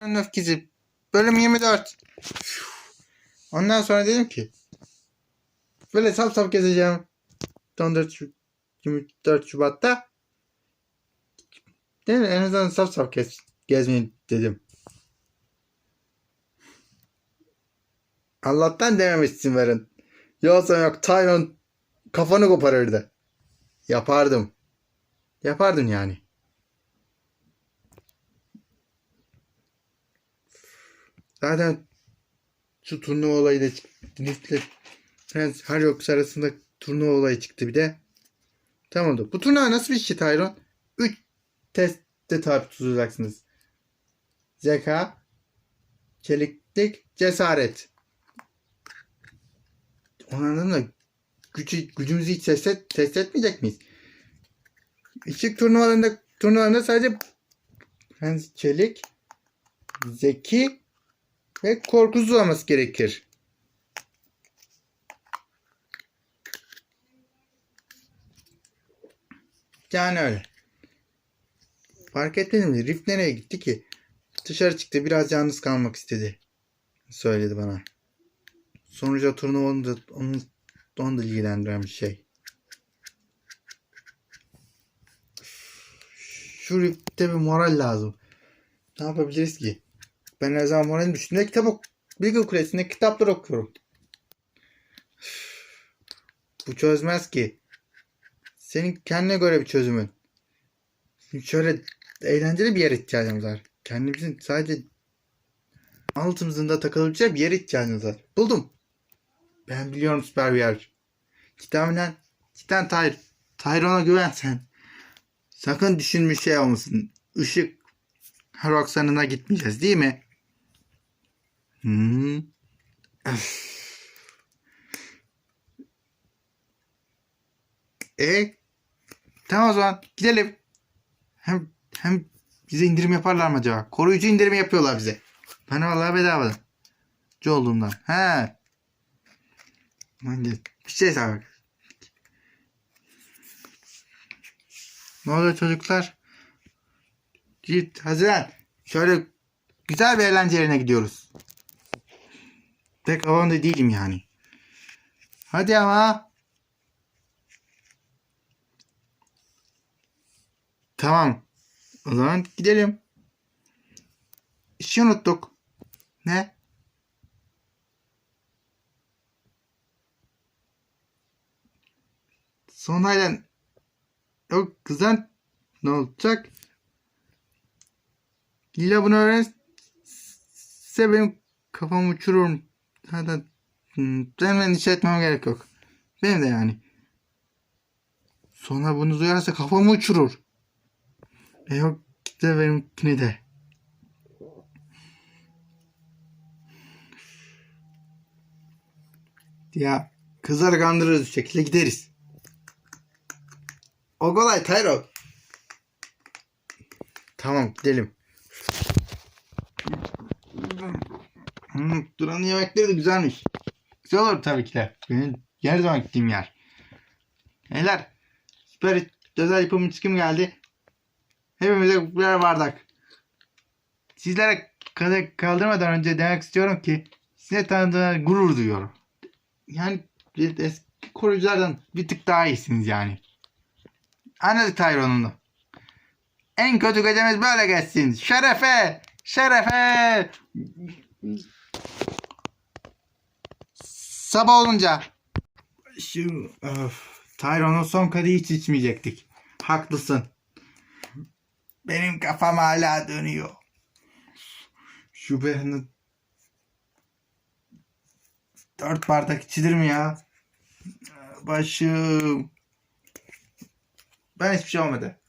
öfkesi. Bölüm 24. Ondan sonra dedim ki böyle sap sap gezeceğim. 14 Şu- 24 Şubat'ta. Değil mi? En azından sap sap gez, gezmeyin dedim. Allah'tan dememişsin verin. Yoksa yok Tyron kafanı koparırdı. Yapardım. Yapardım yani. Zaten şu turnuva olayı da çıktı. Rift'le Prens Haryox arasında turnuva olayı çıktı bir de. Tamamdır. Bu turnuva nasıl bir şey Tyron? 3 testte tabi tutacaksınız. Zeka, çeliklik, cesaret. Onların da gücü, gücümüzü hiç test, et, test etmeyecek miyiz? İlk turnuvalarında turnuvalarında sadece Prens Çelik, Zeki ve korkusuz olması gerekir. Yani öyle. Fark etmedin mi? Rift nereye gitti ki? Dışarı çıktı. Biraz yalnız kalmak istedi. Söyledi bana. Sonuca turnuva onu da, onu, onu da ilgilendiren bir şey. Şu Rift'te bir moral lazım. Ne yapabiliriz ki? Ben her zaman moralim düştüğünde kitap ok Bilgi Kulesi'nde kitaplar okuyorum. Bu çözmez ki. Senin kendine göre bir çözümün. Şöyle eğlenceli bir yer ihtiyacımız var. Kendimizin sadece altımızın da takılabileceği bir yer ihtiyacımız var. Buldum. Ben biliyorum süper bir yer. Kitabından Cidden Tyr. Tyron'a güven sen. Sakın düşünmüş şey olmasın. Işık her aksanına gitmeyeceğiz değil mi? Hmm. E tamam o zaman gidelim. Hem hem bize indirim yaparlar mı acaba? Koruyucu indirimi yapıyorlar bize. Ben vallahi bedavadan. C olduğumdan. He. Hangi? Bir şey sağ Ne oluyor çocuklar? Git Haziran. Şöyle güzel bir eğlence yerine gidiyoruz. Pek havamda değilim yani. Hadi ama. Tamam. O zaman gidelim. İşi unuttuk. Ne? Sonrayla o kızan ne olacak? Lila bunu öğrense benim kafamı uçururum. Zaten hmm, benim endişe etmem gerek yok. Benim de yani. Sonra bunu duyarsa kafamı uçurur. E yok de benimkini de. Ya kızları kandırırız bir şekilde gideriz. O kolay Tyro. Tamam gidelim. Hmm, Duran'ın yemekleri de güzelmiş. Güzel olur tabii ki de. Benim her zaman gittiğim yer. Beyler süper özel yapımın çıkım geldi. Hepimize birer bardak. Sizlere kal- kaldırmadan önce demek istiyorum ki size tanıdığına gurur duyuyorum. Yani eski koruyuculardan bir tık daha iyisiniz yani. Anladık Tyrone'un da. En kötü gecemiz böyle geçsin. Şerefe! Şerefe! Sabah olunca. Şu öf, Tyrone'un son kadehi hiç içmeyecektik. Haklısın. Benim kafam hala dönüyor. Şu benim dört bardak içilir mi ya? Başım. Ben hiçbir şey olmadı.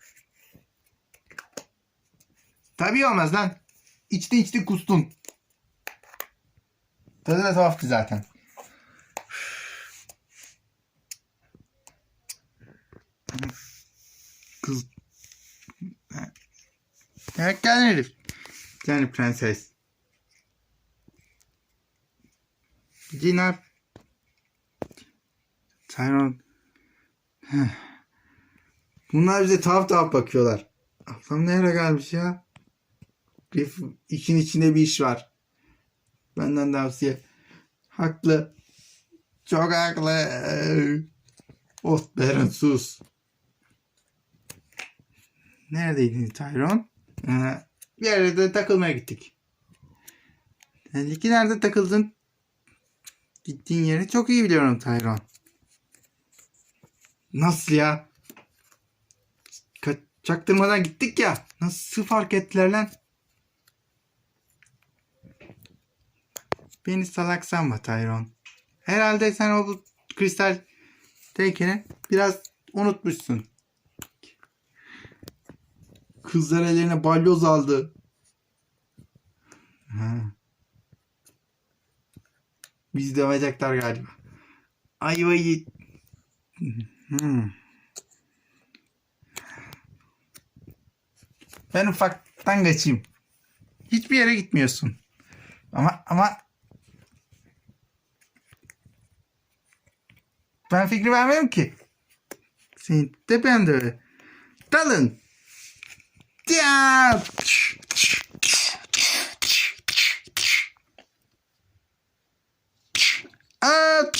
Tabii olmaz lan. İçti içti kustun. Tadı da tuhaftı zaten. Geldin herif. Yani prenses. Cina. Tyron. Bunlar bize tuhaf tuhaf bakıyorlar. Ablam nereye gelmiş ya? Bir, işin içinde bir iş var. Benden tavsiye. Haklı. Çok haklı. Of Beren sus. Neredeydin Tyrone? Bir yere de takılmaya gittik. Belli ki nerede takıldın? Gittiğin yeri çok iyi biliyorum Tyrone. Nasıl ya? Çaktırmadan gittik ya. Nasıl fark ettiler lan? Beni salak sanma Tyrone. Herhalde sen o bu kristal teykeni biraz unutmuşsun. Kızlar ellerine balyoz aldı. Ha. Bizi dövecekler galiba. Ayvayı. Hmm. Ben ufaktan kaçayım. Hiçbir yere gitmiyorsun. Ama ama ben fikri vermiyorum ki. Senin de ben de öyle. Dalın. 띠아! 아!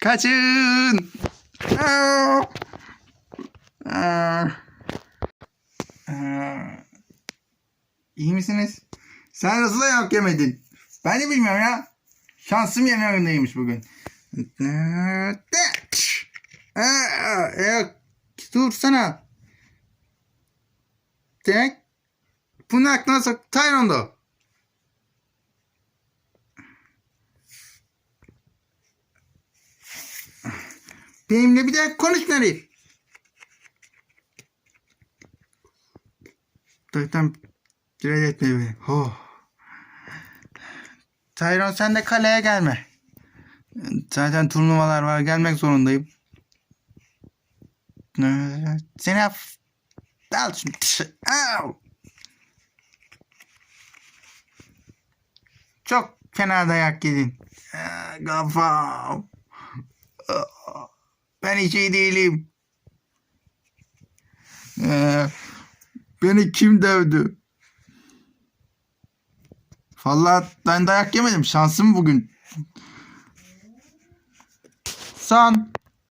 가준 아우 İyi misiniz? Sen nasıl dayak yemedin? Ben de bilmiyorum ya. Şansım yanlarındaymış bugün. Aa, e, dursana. Tek. Bunu aklına sok. Tyrone'da. Benimle bir daha konuş Nari. Zaten direkt beni. Oh. Tyrone sen de kaleye gelme. Zaten turnuvalar var. Gelmek zorundayım. Ee, Seni af... Al. Au! Çok fena dayak yedin. Ee, Kafam. Aa, Ben hiç iyi değilim. Beni kim dövdü? Vallahi ben dayak yemedim. Şansım bugün. Son